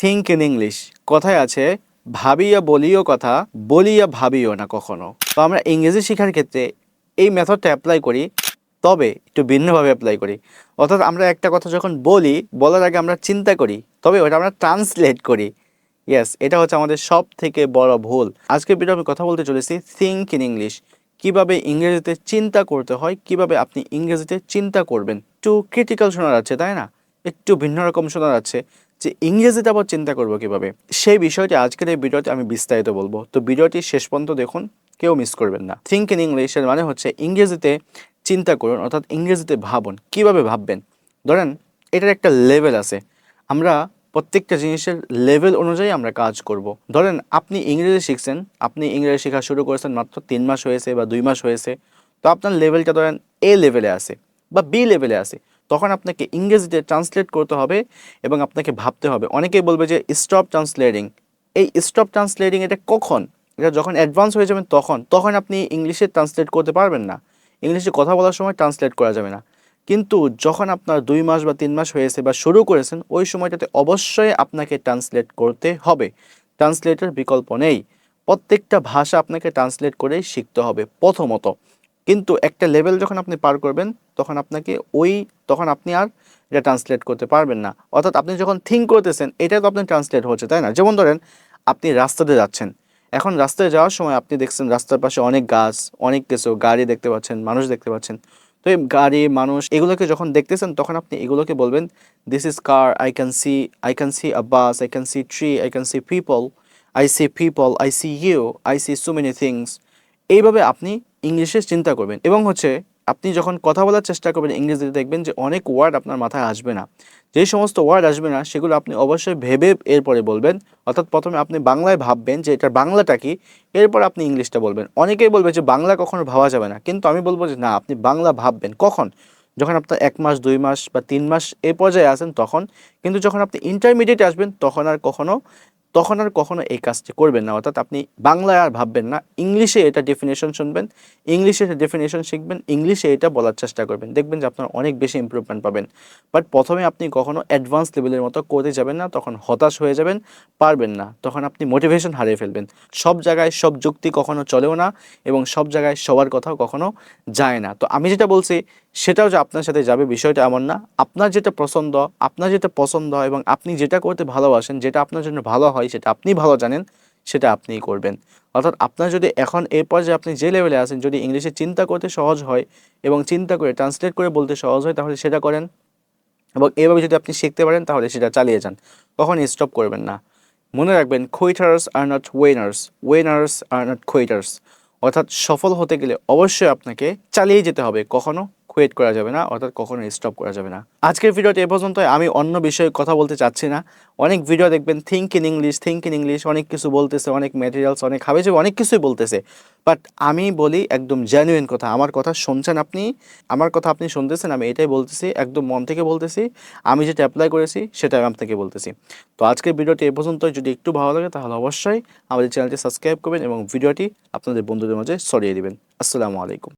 Think in English কথায় আছে, ভাবিয়া বলিও কথা, বলিয়া ভাবিও না কখনো। তো আমরা ইংরেজি শেখার ক্ষেত্রে এই মেথডটা অ্যাপ্লাই করি, তবে একটু ভিন্নভাবে অ্যাপ্লাই করি। অর্থাৎ আমরা একটা কথা যখন বলি, বলার আগে আমরা চিন্তা করি, তবে ওটা আমরা ট্রান্সলেট করি। ইয়েস এটা হচ্ছে আমাদের সব থেকে বড় ভুল। আজকে ভিডিও আমি কথা বলতে চলেছি থিঙ্ক ইন ইংলিশ কীভাবে ইংরেজিতে চিন্তা করতে হয়, কীভাবে আপনি ইংরেজিতে চিন্তা করবেন। একটু ক্রিটিক্যাল শোনা যাচ্ছে তাই না? একটু ভিন্ন রকম শোনা যাচ্ছে যে ইংরেজিতে আবার চিন্তা করব কীভাবে, সেই বিষয়টি আজকের এই ভিডিওতে আমি বিস্তারিত বলব। তো ভিডিওটি শেষ পর্যন্ত দেখুন, কেউ মিস করবেন না। থিঙ্ক ইন ইংলিশের মানে হচ্ছে ইংরেজিতে চিন্তা করুন, অর্থাৎ ইংরেজিতে ভাবুন, কীভাবে ভাববেন? ধরেন, এটার একটা লেভেল আছে। আমরা প্রত্যেকটা জিনিসের লেভেল অনুযায়ী আমরা কাজ করব। ধরেন, আপনি ইংরেজি শিখছেন, আপনি ইংরেজি শেখা শুরু করেছেন মাত্র তিন মাস হয়েছে বা দুই মাস হয়েছে। তো আপনার লেভেলটা ধরেন এ লেভেলে আছে বা বি লেভেলে আছে। তখন আপনাকে ইংরেজিতে ট্রান্সলেট করতে হবে এবং আপনাকে ভাবতে হবে। অনেকেই বলবে যে স্টপ ট্রান্সলেটিং এই স্টপ ট্রান্সলেটিং এটা কখন? এটা যখন অ্যাডভান্স হয়ে যাবেন তখন। তখন আপনি ইংলিশে ট্রান্সলেট করতে পারবেন না। ইংলিশে কথা বলার সময় ট্রান্সলেট করা যাবে না। কিন্তু যখন আপনার দুই মাস বা তিন মাস হয়েছে বা শুরু করেছেন, ওই সময়টাতে অবশ্যই আপনাকে ট্রান্সলেট করতে হবে। ট্রান্সলেটের বিকল্প নেই। প্রত্যেকটা ভাষা আপনাকে ট্রান্সলেট করেই শিখতে হবে প্রথমত। কিন্তু একটা লেভেল যখন আপনি পার করবেন, তখন আপনাকে ওই, তখন আপনি আর এটা ট্রান্সলেট করতে পারবেন না। অর্থাৎ আপনি যখন থিঙ্ক করতেছেন এটা তো আপনি ট্রান্সলেট হচ্ছে, তাই না? যেমন ধরেন, আপনি রাস্তাতে যাচ্ছেন। এখন রাস্তায় যাওয়ার সময় আপনি দেখছেন রাস্তার পাশে অনেক গাছ, অনেক কিছু, গাড়ি দেখতে পাচ্ছেন, মানুষ দেখতে পাচ্ছেন। তো এই গাড়ি, মানুষ এগুলোকে যখন দেখতেছেন, তখন আপনি এগুলোকে বলবেন this is car I can see I can see a bus I can see tree I can see people I see people I see you I see so many things এইভাবে আপনি ইংলিশে চিন্তা করবেন এবং হচ্ছে আপনি যখন কথা বলার চেষ্টা করবেন ইংরেজিতে দেখবেন যে অনেক ওয়ার্ড আপনার মাথায় আসবে না। যে সমস্ত ওয়ার্ড আসবে না, সেগুলো আপনি অবশ্যই ভেবে এরপরে বলবেন। অর্থাৎ প্রথমে আপনি বাংলায় ভাববেন যে এটার বাংলাটা কি, এরপর আপনি ইংলিশটা বলবেন। অনেকেই বলবে যে বাংলা কখনো ভাবা যাবে না, কিন্তু আমি বলব যে না, আপনি বাংলা ভাববেন। কখন? যখন আপনার এক মাস, দুই মাস বা তিন মাস এ পর্যায়ে আসেন তখন। কিন্তু যখন আপনি ইন্টারমিডিয়েটে আসবেন, তখন আর কখনো তখন আর কখনো এই কাজটি করবেন না। অর্থাৎ আপনি বাংলায় আর ভাববেন না। ইংলিশে এটা ডেফিনেশন শুনবেন, ইংলিশে এটা ডেফিনেশন শিখবেন, ইংলিশে এটা বলার চেষ্টা করবেন। দেখবেন যে আপনার অনেক বেশি ইম্প্রুভমেন্ট পাবেন। বাট প্রথমে আপনি কখনো অ্যাডভান্স লেভেলের মতো করতে যাবেন না, তখন হতাশ হয়ে যাবেন, পারবেন না। তখন আপনি মোটিভেশন হারিয়ে ফেলবেন। সব জায়গায় সব যুক্তি কখনো চলেও না এবং সব জায়গায় সবার কথাও কখনো যায় না। তো আমি যেটা বলছি সেটাও যে আপনার সাথে যাবে বিষয়টা এমন না। আপনার যেটা পছন্দ, আপনার যেটা পছন্দ হয় এবং আপনি যেটা করতে ভালোবাসেন, যেটা আপনার জন্য ভালো হয়, সেটা আপনি ভালো জানেন, সেটা আপনিই করবেন। অর্থাৎ আপনার যদি এখন এই পর্যায়ে আপনি যে লেভেলে আছেন, যদি ইংলিশে চিন্তা করতে সহজ হয় এবং চিন্তা করে ট্রান্সলেট করে বলতে সহজ হয়, তাহলে সেটা করেন এবং এভাবে যদি আপনি শিখতে পারেন, তাহলে সেটা চালিয়ে যান। কখন স্টপ করবেন না। মনে রাখবেন কুইটার্স আর নট ওয়েনার্স ওয়েনার্স আর নট কুইটার্স অর্থাৎ সফল হতে গেলে অবশ্যই আপনাকে চালিয়ে যেতে হবে, কখনো কুয়েট করা যাবে না, অর্থাৎ কখনো স্টপ করা যাবে না। আজকের ভিডিওটি এ পর্যন্ত আমি অন্য বিষয়ে কথা বলতে চাচ্ছি না। অনেক ভিডিও দেখবেন think in English think in English অনেক কিছু বলতেছে, অনেক ম্যাটেরিয়ালস অনেক হাবিজাবি অনেক কিছুই বলতেছে। বাট আমি বলি একদম জেনুইন কথা। আমার কথা শুনছেন আপনি, আমার কথা আপনি শুনতেছেন, আমি এটাই বলতেছি, একদম মন থেকে বলতেছি। আমি যেটা অ্যাপ্লাই করেছি সেটা আমি আপনাকে বলতেছি। তো আজকের ভিডিওটি এ পর্যন্ত যদি একটু ভালো লাগে, তাহলে অবশ্যই আমাদের চ্যানেলটি সাবস্ক্রাইব করবেন এবং ভিডিওটি আপনাদের বন্ধুদের মাঝে ছড়িয়ে দিবেন। আসসালামু আলাইকুম।